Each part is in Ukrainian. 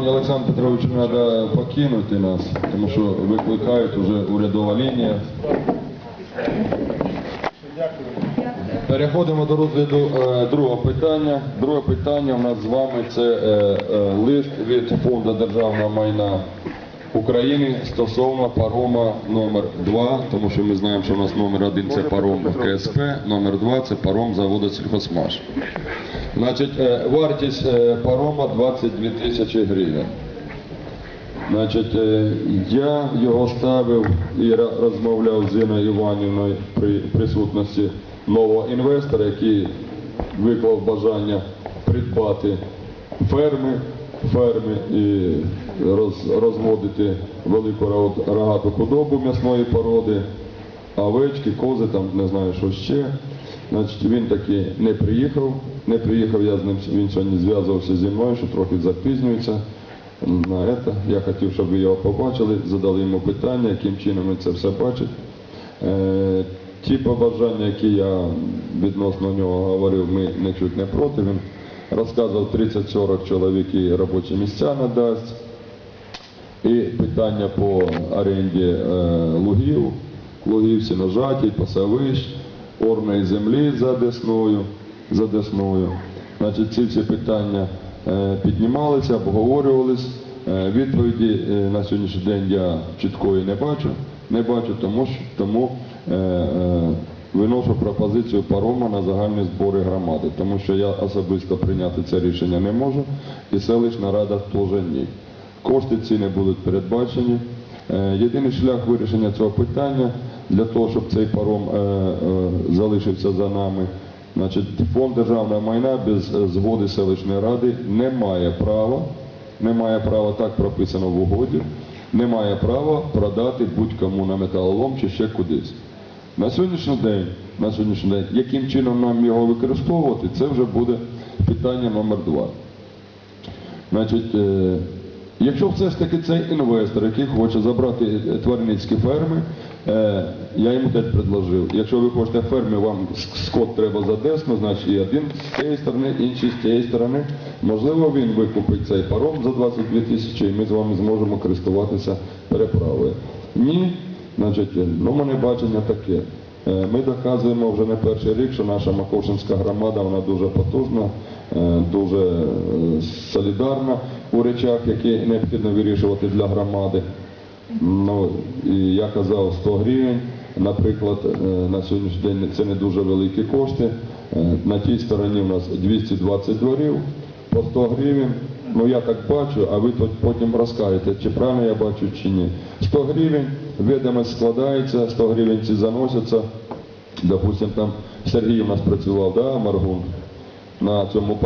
Пані Олександр Петровичу треба покинути нас, тому що викликають уже урядова лінія. Переходимо до розгляду е, другого питання. Друге питання у нас з вами це е, е, лист від Фонду державного майна України стосовно парома номер 2 тому що ми знаємо, що у нас номер 1 це паром КСП, номер 2 це паром заводу Сільхозмаш. Значить, е, вартість е, парома 22 тисячі гривень. Значить, е, я його ставив і розмовляв з Іною Іванівною при присутності нового інвестора, який виклав бажання придбати ферми, ферми і роз, розводити велику ро- рогату худобу м'ясної породи, овечки, кози, там не знаю, що ще. Значить, він таки не приїхав. Не приїхав, я з ним він сьогодні зв'язувався зі мною, що трохи запізнюється на це. Я хотів, щоб ви його побачили, задали йому питання, яким чином він це все бачить. Е, ті побажання, які я відносно нього говорив, ми не чуть не проти. Він розказував 30-40 чоловік і робочі місця надасть. І питання по оренді е, лугів, лугів сіножатій, пасовищ, орної землі за Десною, за Десною. Значить, ці всі питання е, піднімалися, обговорювались. Е, відповіді е, на сьогоднішній день я чіткої не бачу, не бачу, тому, тому виношу пропозицію парома на загальні збори громади, тому що я особисто прийняти це рішення не можу, і селищна рада теж ні. Кошти ці не будуть передбачені. Єдиний шлях вирішення цього питання для того, щоб цей паром е, е, залишився за нами. Значить, фонд державного майна без е, згоди селищної ради не має права, не має права, так прописано в угоді, не має права продати будь-кому на металолом чи ще кудись. На сьогоднішній день, на сьогоднішній день, яким чином нам його використовувати, це вже буде питання номер два. Значить, якщо все ж таки цей інвестор, який хоче забрати тваринницькі ферми, я йому теж предложив, якщо ви хочете ферми, вам скот треба за Десну, значить і один з цієї сторони, інший з цієї сторони. Можливо, він викупить цей паром за 22 тисячі, і ми з вами зможемо користуватися переправою. Ні, значить, е, ну, мене бачення таке. Е, Ми доказуємо вже не перший рік, що наша Маковшинська громада вона дуже потужна, е, дуже е, солідарна у речах, які необхідно вирішувати для громади. Ну, і я казав 100 гривень, наприклад, е, на сьогоднішній день це не дуже великі кошти. Е, На тій стороні у нас 220 дворів по 100 гривень. Ну я так бачу, а ви тут потім розкажете, чи правильно я бачу, чи ні. 100 гривень, відомість складається, 100 гривень ці заносяться. Допустим, там Сергій у нас працював, да, Маргун, на цьому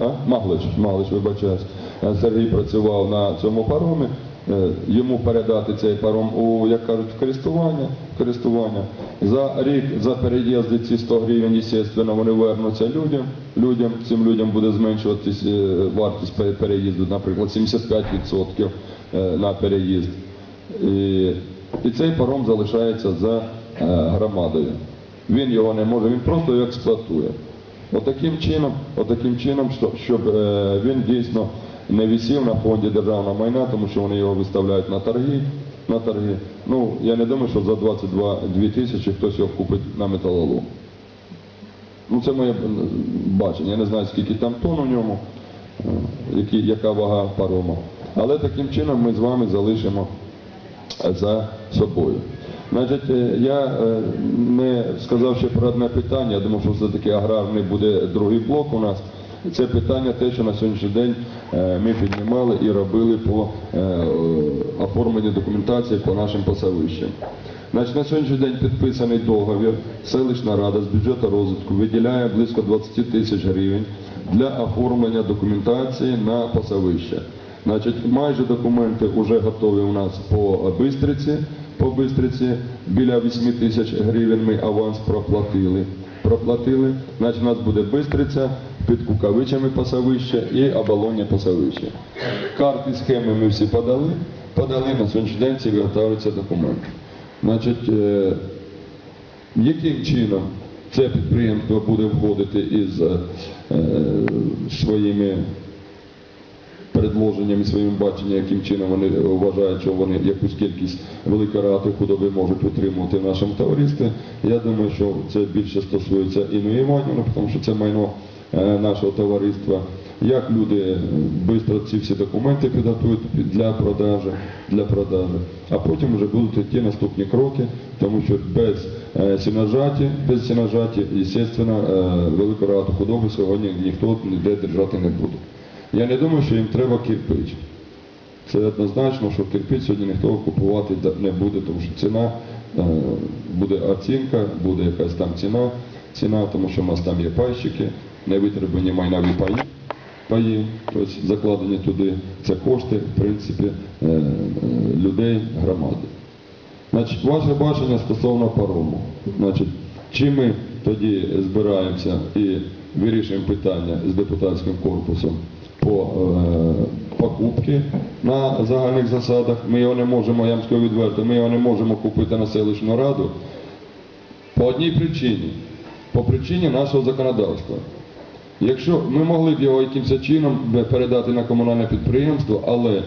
а? Маглич, Маглич, вибачаюсь. Е, Сергій працював на цьому паромі. Е, Йому передати цей паром у, як кажуть, в користування, користування. За рік, за переїзди ці 100 гривень, звісно, вони вернуться людям. людям. Цим людям буде зменшуватись е, вартість переїзду, наприклад, 75% е, на переїзд. І, і цей паром залишається за громадою. Він його не може, він просто його експлуатує. Отаким чином, отаким чином, щоб він дійсно не висів на фонді державного майна, тому що вони його виставляють на торги. На торги. Ну, я не думаю, що за 22 тисячі хтось його купить на металолом. Ну, це моє е, бачення. Я не знаю, скільки там тонн у ньому, е, які, яка вага парома. Але таким чином ми з вами залишимо за собою. Значить, е, я е, не сказав ще про одне питання, я думав, що все-таки аграрний буде другий блок у нас. Це питання те, що на сьогоднішній день е, ми піднімали і робили по е, оформленню документації по нашим пасовищам. Значить, на сьогоднішній день підписаний договір. Селищна рада з бюджету розвитку виділяє близько 20 тисяч гривень для оформлення документації на пасовище. Значить, майже документи вже готові у нас по Бистриці. По Бистриці біля 8 тисяч гривень ми аванс проплатили. Проплатили. Значить, у нас буде Бистриця, під Кукавичами пасовище і оболоння пасовище. Карти, схеми ми всі подали. Подали на сьогоднішній день ці виготовляються документи. Значить, е, яким чином це підприємство буде входити із е, своїми предложенням і своїм баченням, яким чином вони вважають, що вони якусь кількість великорати худоби можуть утримувати в нашому товаристві. Я думаю, що це більше стосується Інни Іванівни, тому що це майно е, нашого товариства. Як люди швидко ці всі документи підготують для продажі, для продажі, а потім вже будуть йти наступні кроки, тому що без е, сіножаті, без сіножаті, звісно, е, велику раду худоби сьогодні ніхто ніде держати не буде. Я не думаю, що їм треба кирпич. Це однозначно, що кирпич сьогодні ніхто купувати не буде, тому що ціна е, буде оцінка, буде якась там ціна, ціна, тому що в нас там є пайщики, невитребувані майнові паї, паї, тобто закладені туди. Це кошти, в принципі, е, е, людей, громади. Значить, ваше бачення стосовно парому. Значить, чи ми тоді збираємося і вирішуємо питання з депутатським корпусом по е, покупки на загальних засадах. Ми його не можемо, я вам відверто, ми його не можемо купити на селищну раду по одній причині. По причині нашого законодавства. Якщо ми могли б його якимось чином передати на комунальне підприємство, але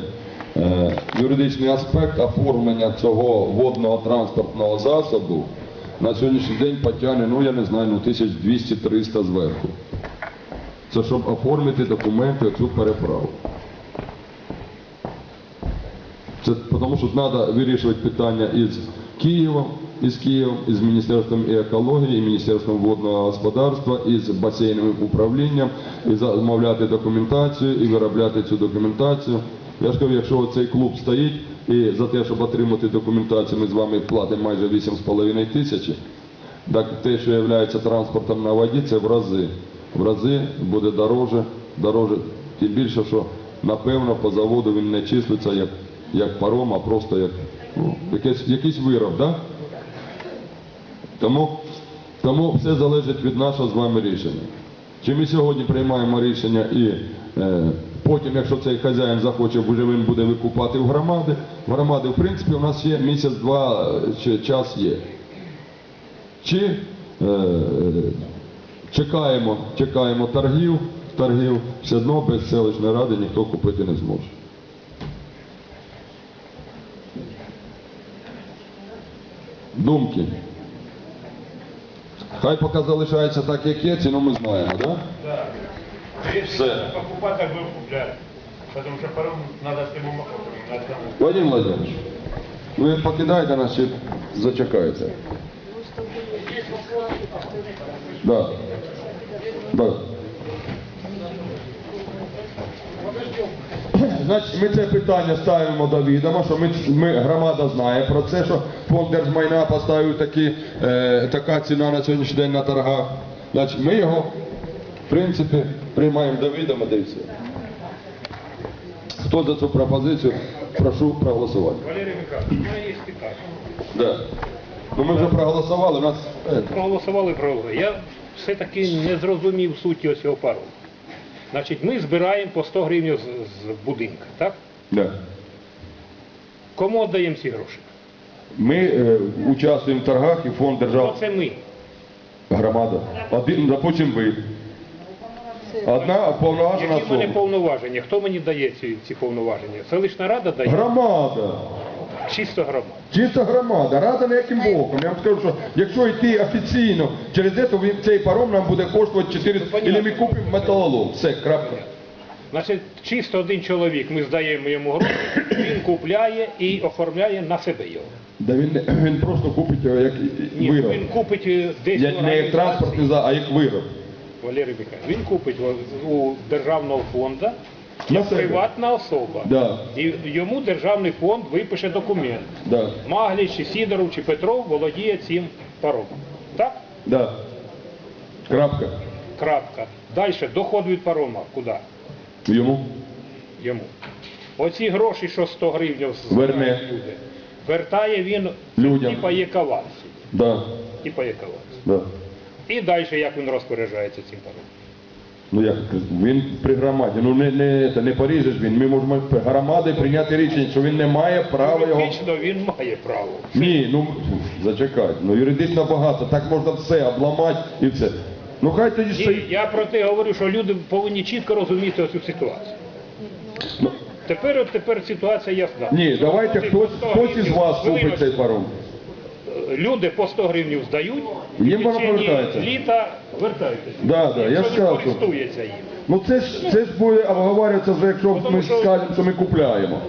е, юридичний аспект оформлення цього водного транспортного засобу на сьогоднішній день потягне, ну я не знаю, ну 1200-300 зверху. Це щоб оформити документи цю переправу. Це тому що треба вирішувати питання із Києвом, із Києвом, із Міністерством екології, і Міністерством водного господарства, із басейновим управлінням, і замовляти документацію, і виробляти цю документацію. Я ж кажу, якщо цей клуб стоїть і за те, щоб отримати документацію, ми з вами платимо майже 8,5 тисячі, так те, що є транспортом на воді, це в рази. В рази буде дороже, дороже, тим більше, що напевно по заводу він не числиться як, як паром, а просто як ну, якийсь, якийсь вироб, да? Тому, тому все залежить від нашого з вами рішення. Чи ми сьогодні приймаємо рішення і е, потім, якщо цей хазяїн захоче, вже він буде викупати в громади. В громади, в принципі, у нас є місяць-два е, час є. Чи е, чекаємо, чекаємо торгів, торгів, все одно без селищної ради ніхто купити не зможе. Думки. Хай поки залишається так, як є, ціну ми знаємо, так? Да? Да. Все. Так будем куплять. Потому что паром надо прямым охотом. Надо Вадим Владимирович, ви покидаєте нас чи зачекаєте? Да. Да. Значить, ми це питання ставимо до відома, що ми, ми громада знає про це, що фонд держмайна поставив такі, е, така ціна на сьогоднішній день на торгах. Значить, ми його, в принципі, приймаємо до відома, і все. Хто за цю пропозицію, прошу проголосувати. Валерий Михайлович, у мене є питання. Да. Ну ми вже проголосували, у нас. е, Проголосували проголосували. Я все-таки не зрозумів суті ось цього пару. Значить, ми збираємо по 100 гривень з, з будинка, так? Да. Кому віддаємо ці гроші? Ми е, участвуємо в торгах і фонд держав Оце ми. громада. Один, допустим, ви. Одна повноважена Які в мене особа. повноваження? Хто мені дає ці, ці повноваження? Селищна рада дає? Громада. Чисто громада. Чисто громада, рада ніяким боком. Я вам скажу, що якщо йти офіційно через це, то він- цей паром нам буде коштувати 400, понятно. або ми купимо металолом. Все, крапка. Значить, чисто один чоловік, ми здаємо йому гроші, він купляє і оформляє на себе його. Да він, не- він просто купить його як Ні, вироб. він купить е, десь Як, не як транспортний, за- а як вироб. Валерій Михайлович, він купить у- у державного фонду На як себе. приватна особа. Да. І йому державний фонд випише документ. Да. Магліч, чи Сідоров, чи Петров володіє цим паром. Так? Да. Крапка. Крапка. Далі доход від парома. Куди? Йому. Йому. Оці гроші, що 100 гривень Верне. люди, вертає він Людям. типа є кавалці. Да. Типа є кавалці. Да. І далі як він розпоряджається цим паромом. Ну як він при громаді, ну не, не, це, не поріжеш він. Ми можемо громади прийняти рішення, що він не має права його. Юридично він має право. Ні, ну зачекай. Ну юридично багато, так можна все обламати і все. Ну хай тоді стоїть. я про те говорю, що люди повинні чітко розуміти цю ситуацію. Тепер, от тепер ситуація ясна. Ні, давайте хтось, хтось із вас купить цей паром. Люди по 100 гривень здають, Їм воно повертається. літа вертаються. Да, да, я ж сказав, що- користується їм. Ну це ж це ж буде обговорюватися за якщо ми скажемо, що ми купляємо.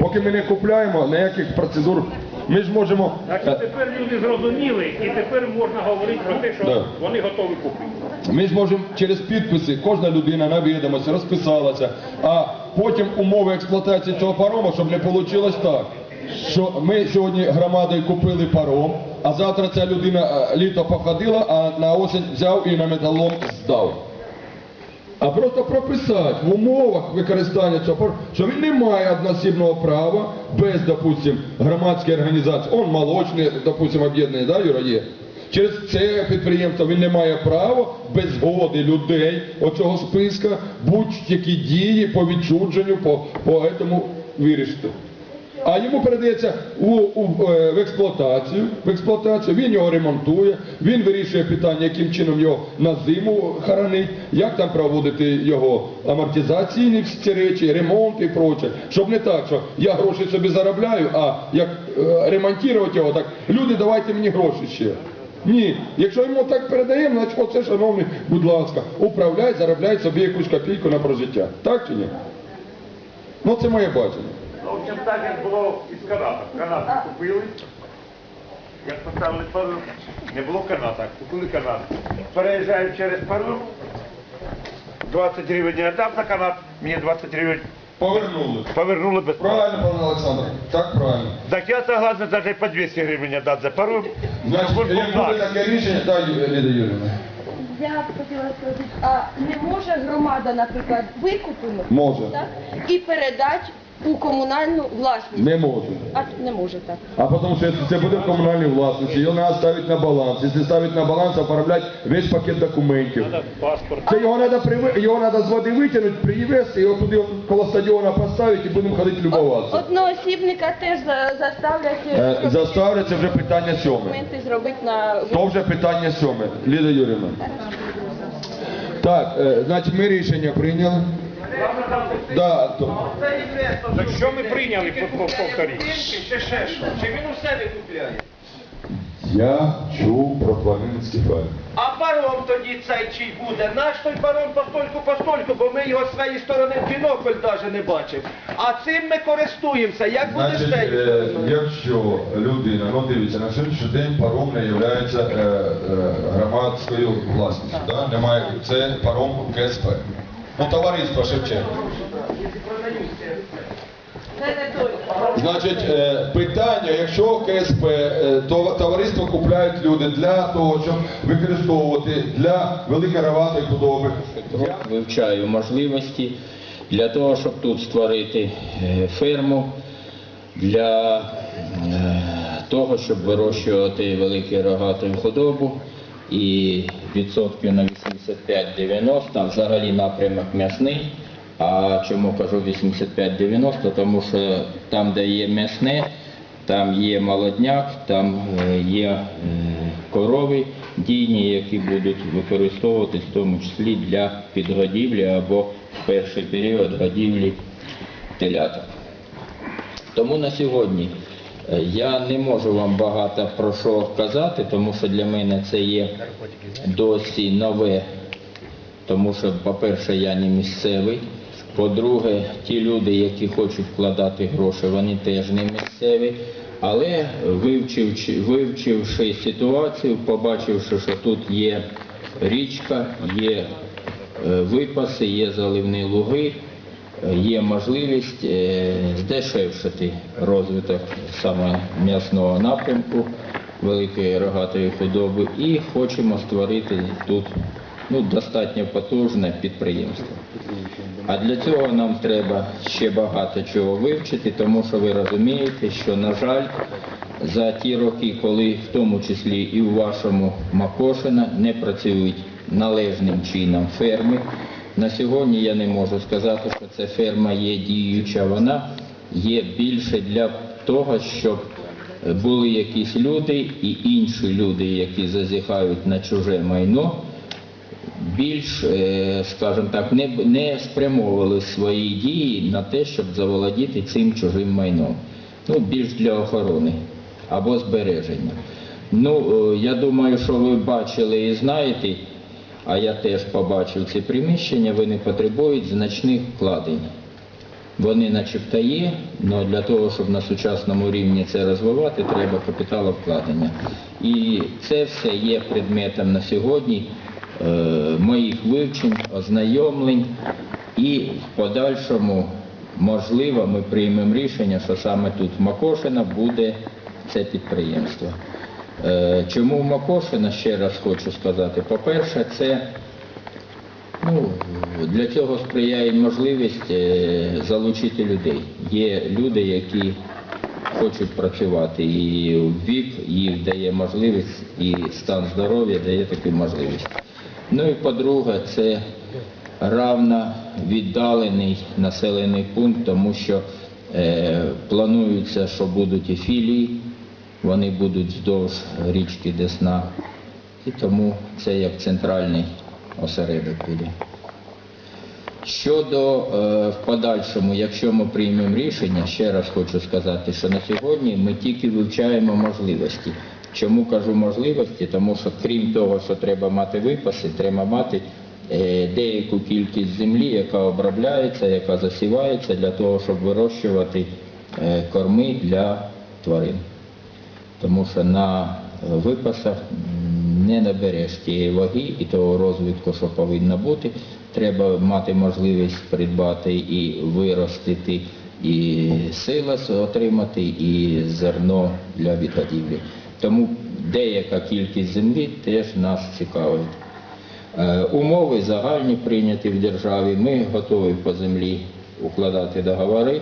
Поки ми не купляємо, ніяких процедур. Ми ж можемо. Значить, тепер люди зрозуміли, і тепер можна говорити про те, що Да. вони готові купити. Ми ж можемо через підписи, кожна людина на відомості розписалася, а потім умови експлуатації цього парому, щоб не вийшло так, що ми сьогодні громадою купили паром, а завтра ця людина е, літо походила, а на осінь взяв і на металом здав. А просто прописати в умовах використання цього що він не має односібного права без, допустим, громадської організації, он молочний, допустим, об'єднаний, да, Юра, є. Через це підприємство він не має права без згоди людей оцього списка будь-які дії по відчудженню, по, по этому вирішити. А йому передається у, у, е, в експлуатацію, в експлуатацію, він його ремонтує, він вирішує питання, яким чином його на зиму хоронить, як там проводити його амортизаційні всі речі, ремонт і проче. Щоб не так, що я гроші собі заробляю, а як е, ремонтувати його, так люди давайте мені гроші ще. Ні, якщо йому так передаємо, значить оце, шановний, будь ласка, управляй, заробляй собі якусь копійку на прожиття. Так чи ні? Ну це моє бачення. Ну, в общем, так як було із канатом. Канат купили. Як поставили пару, не було каната, купили канат. Переїжджаємо через пару. 20 гривень я дав за канат, мені 20 гривень Повернули. повернули безплатно. Правильно, пане Олександр, так правильно. Так я согласен навіть і по 200 гривень дати за пару. Значить, Хоч як буде так. таке рішення, дай Ліда Юрівна. Я б хотіла сказати, а не може громада, наприклад, викупити Може. так, і передати у комунальну власність? Не може. А не може так. А потім, що це буде в комунальній власності, його треба ставити на баланс. Якщо ставити на баланс, оформляти весь пакет документів. Паспорт. Це його треба приви... його треба з води витягнути, привезти, його туди коло стадіона поставити і будемо ходити любуватися. Одноосібника теж заставлять Е, е, Заставлять, це вже питання сьоме. документи зробити на То вже питання сьоме. Ліда Юрівна. Так, е, значить ми рішення прийняли. Да, то. Так що ми прийняли, по- по- повторіть? Чи він у себе купляє? Я чув про Планинський ферм. А паром тоді цей чий буде? Наш той паром постольку постольку, бо ми його з своєї сторони в бінокль навіть не бачимо. А цим ми користуємося. Як буде Значить, цей? е, якщо людина, ну дивіться, на сьогоднішній день паром не є е, е, громадською власністю. Да? Немає, це паром КСП. Ну, товариство Шевченко. Значить, е, питання, якщо КСП, е, то товариство купляють люди для того, щоб використовувати для великораватої худоби. вивчаю можливості для того, щоб тут створити е, ферму, для того, щоб вирощувати велику рогату худобу і відсотків на 85-90, а взагалі напрямок м'ясний. А чому кажу 85-90? Тому що там, де є м'ясне, там є молодняк, там е, є корови дійні, які будуть використовуватись в тому числі для підгодівлі або в перший період годівлі теляток. Тому на сьогодні я не можу вам багато про що казати, тому що для мене це є досі нове, тому що, по-перше, я не місцевий. По-друге, ті люди, які хочуть вкладати гроші, вони теж не місцеві. Але вивчивши, вивчивши ситуацію, побачивши, що тут є річка, є е, випаси, є заливні луги, е, є можливість е, здешевшити розвиток саме м'ясного напрямку, великої рогатої худоби і хочемо створити тут ну, достатньо потужне підприємство. А для цього нам треба ще багато чого вивчити, тому що ви розумієте, що, на жаль, за ті роки, коли в тому числі і в вашому Макошина не працюють належним чином ферми, на сьогодні я не можу сказати, що ця ферма є діюча, вона є більше для того, щоб були якісь люди і інші люди, які зазіхають на чуже майно, більш, е, скажімо так, не, не спрямовували свої дії на те, щоб заволодіти цим чужим майном. Ну, більш для охорони або збереження. Ну, е, я думаю, що ви бачили і знаєте, а я теж побачив ці приміщення, вони потребують значних вкладень. Вони начебто є, але для того, щоб на сучасному рівні це розвивати, треба капіталовкладення. І це все є предметом на сьогодні е, моїх вивчень, ознайомлень і в подальшому, можливо, ми приймемо рішення, що саме тут в Макошино буде це підприємство. Е, Чому в Макошино, ще раз хочу сказати, по-перше, це Ну, для цього сприяє можливість е, залучити людей. Є люди, які хочуть працювати, і вік їх дає можливість, і стан здоров'я дає таку можливість. Ну і по-друге, це равно віддалений населений пункт, тому що е, планується, що будуть і філії, вони будуть вздовж річки Десна, і тому це як центральний осередок буде. Щодо е, в подальшому, якщо ми приймемо рішення, ще раз хочу сказати, що на сьогодні ми тільки вивчаємо можливості. Чому кажу можливості? Тому що крім того, що треба мати випаси, треба мати е, деяку кількість землі, яка обробляється, яка засівається для того, щоб вирощувати е, корми для тварин тому що на е, випасах не набереш тієї ваги і того розвитку, що повинно бути. Треба мати можливість придбати і виростити, і силос отримати, і зерно для відгодівлі. Тому деяка кількість землі теж нас цікавить. Е, Умови загальні прийняті в державі. Ми готові по землі укладати договори.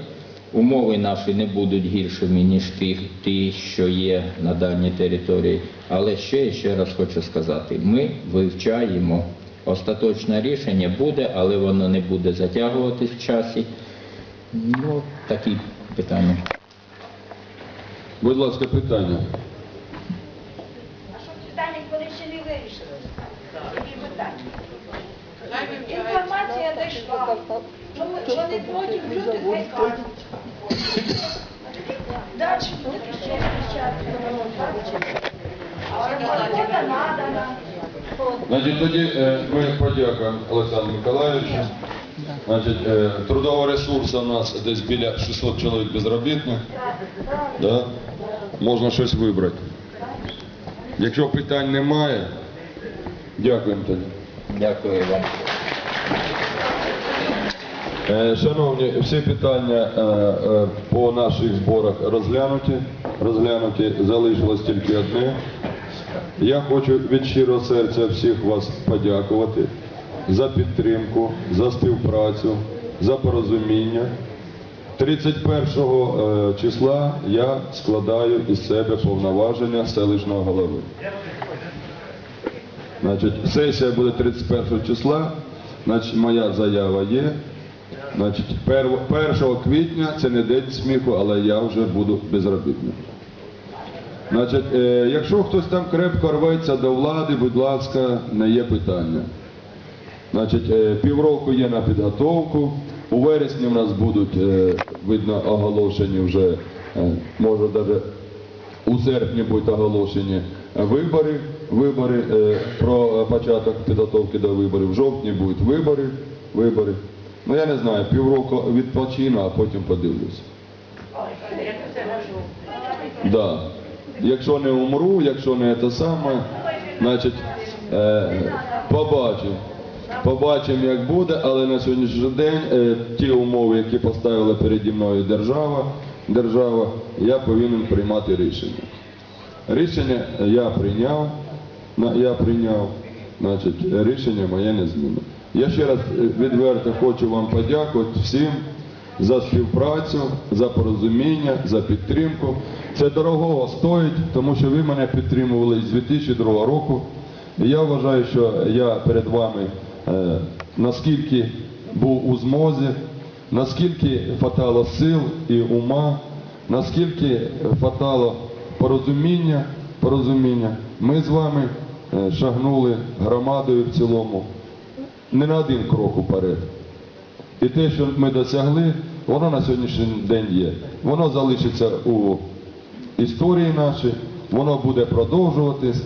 Умови наші не будуть гіршими, ніж ті, ті, що є на даній території. Але ще ще раз хочу сказати, ми вивчаємо. Остаточне рішення буде, але воно не буде затягуватись в часі. Ну, такі питання. Будь ласка, питання. А що питання, вони ще не вирішили? Інформація дійшла. Що не проти, люди хай кажуть. Далі буде ще кричати. Робота надана. Значить, тоді е, ми подякуємо Олександру Миколаївичу. Значить, е, трудового ресурсу у нас десь біля 600 чоловік безробітних. Да? Можна щось вибрати. Якщо питань немає, дякуємо тоді. Дякую вам. Е, Шановні, всі питання е, е, по наших зборах розглянуті. Розглянуті залишилось тільки одне. Я хочу від щирого серця всіх вас подякувати за підтримку, за співпрацю, за порозуміння. 31 е, числа я складаю із себе повноваження селищного голови. Значить, сесія буде 31 числа, значить, моя заява є. Значить, 1 квітня це не день сміху, але я вже буду безробітним. Значить, е, якщо хтось там крепко рветься до влади, будь ласка, не є питання. Значить, е, півроку є на підготовку. У вересні в нас будуть, е, видно, оголошені вже, може навіть у серпні будуть оголошені вибори, вибори про початок підготовки до виборів. В жовтні будуть вибори, вибори. Ну я не знаю, півроку відпочину, а потім подивлюся. Да. Якщо не умру, якщо не те саме, значить е, побачимо. Побачимо, як буде, але на сьогоднішній день е, ті умови, які поставила переді мною держава, держава, я повинен приймати рішення. Рішення я прийняв, я прийняв, значить, рішення моє не змінено. Я ще раз е, відверто хочу вам подякувати всім за співпрацю, за порозуміння, за підтримку. Це дорогого стоїть, тому що ви мене підтримували з 2002 року. І я вважаю, що я перед вами е, наскільки був у змозі, наскільки фатало сил і ума, наскільки фатало порозуміння, порозуміння. Ми з вами е, шагнули громадою в цілому не на один крок уперед. І те, що ми досягли, воно на сьогоднішній день є. Воно залишиться у історії нашій, воно буде продовжуватись.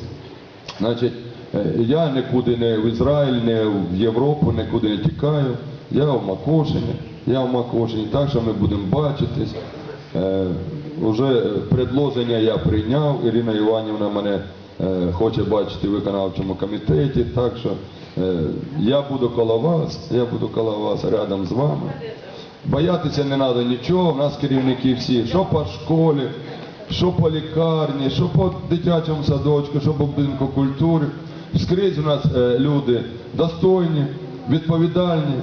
Значить, е, я нікуди не в Ізраїль, не в Європу, нікуди не тікаю. Я в Макошині, я в Макошині, так що ми будемо бачитись. Е, Уже предложення я прийняв, Ірина Іванівна мене е, хоче бачити в виконавчому комітеті, так що я буду коло вас, я буду коло вас рядом з вами. Боятися не треба нічого, в нас керівники всі, що по школі, що по лікарні, що по дитячому садочку, що по будинку культури. Скрізь у нас е, люди достойні, відповідальні.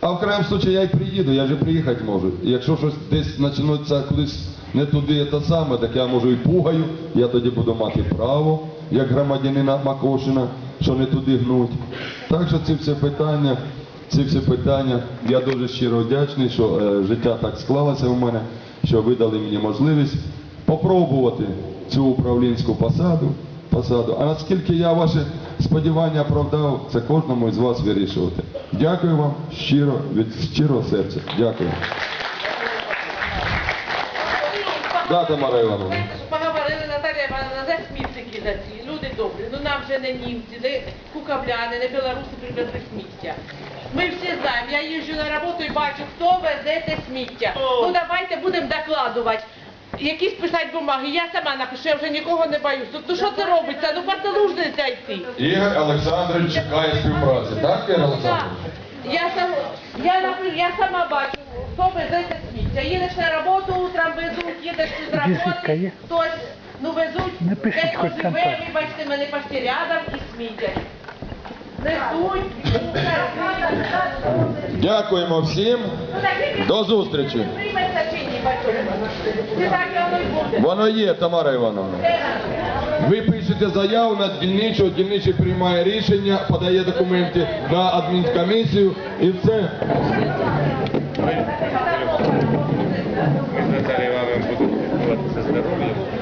А в крайньому случае я й приїду, я же приїхати можу. І якщо щось десь почнеться кудись не туди, те саме, так я можу і пугаю, я тоді буду мати право, як громадянина Макошина, що не туди гнуть. Так що ці всі питання, ці всі питання, я дуже щиро вдячний, що е, життя так склалося у мене, що ви дали мені можливість попробувати цю управлінську посаду. посаду. А наскільки я ваші сподівання оправдав, це кожному із вас вирішувати. Дякую вам щиро, від щирого серця. Дякую. Да, Тамара Івановна. Поговорили Наталія Івановна, за смітники за ці. Люди добрі. Ну нам же не німці, не кукавляни, не білоруси привезли сміття. Ми всі знаємо, я їжджу на роботу і бачу, хто везе те сміття. Ну давайте будемо докладувати. Якісь писати бумаги, я сама напишу, я вже нікого не боюсь. Ну що це робиться? Ну партилужниця йти. Ігор Олександрович чекає співпраці, так, Ігор Так. Олександрович? Я, сам, я, напри- я сама бачу, хто везе це сміття. Їдеш на роботу, утром везуть, їдеш з роботи, хтось, ну везуть, Напишіть де хоч живе, вибачте мене почти рядом і сміття. Несуть, ну, Дякуємо всім. До зустрічі. прийметься чи ні, бачу. Так воно й буде. Воно є, Тамара Івановна. Ви пишете заяву на дільничого, дільничий приймає рішення, подає документи на адмінкомісію і все. Ми з Наталією будемо здоров'ям.